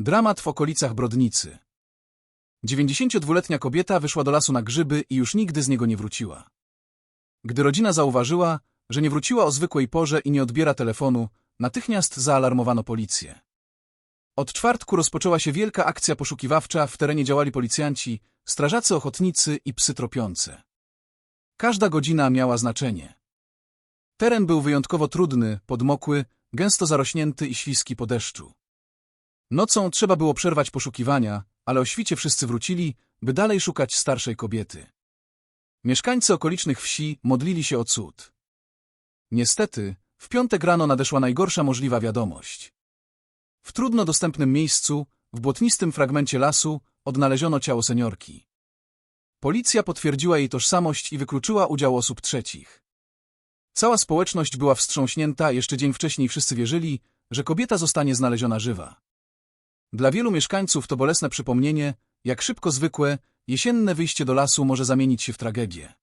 Dramat w okolicach Brodnicy. 92-letnia kobieta wyszła do lasu na grzyby i już nigdy z niego nie wróciła. Gdy rodzina zauważyła, że nie wróciła o zwykłej porze i nie odbiera telefonu, natychmiast zaalarmowano policję. Od czwartku rozpoczęła się wielka akcja poszukiwawcza, w terenie działali policjanci, strażacy ochotnicy i psy tropiące. Każda godzina miała znaczenie. Teren był wyjątkowo trudny, podmokły, gęsto zarośnięty i śliski po deszczu. Nocą trzeba było przerwać poszukiwania, ale o świcie wszyscy wrócili, by dalej szukać starszej kobiety. Mieszkańcy okolicznych wsi modlili się o cud. Niestety, w piątek rano nadeszła najgorsza możliwa wiadomość. W trudno dostępnym miejscu, w błotnistym fragmencie lasu, odnaleziono ciało seniorki. Policja potwierdziła jej tożsamość i wykluczyła udział osób trzecich. Cała społeczność była wstrząśnięta, jeszcze dzień wcześniej wszyscy wierzyli, że kobieta zostanie znaleziona żywa. Dla wielu mieszkańców to bolesne przypomnienie, jak szybko zwykłe, jesienne wyjście do lasu może zamienić się w tragedię.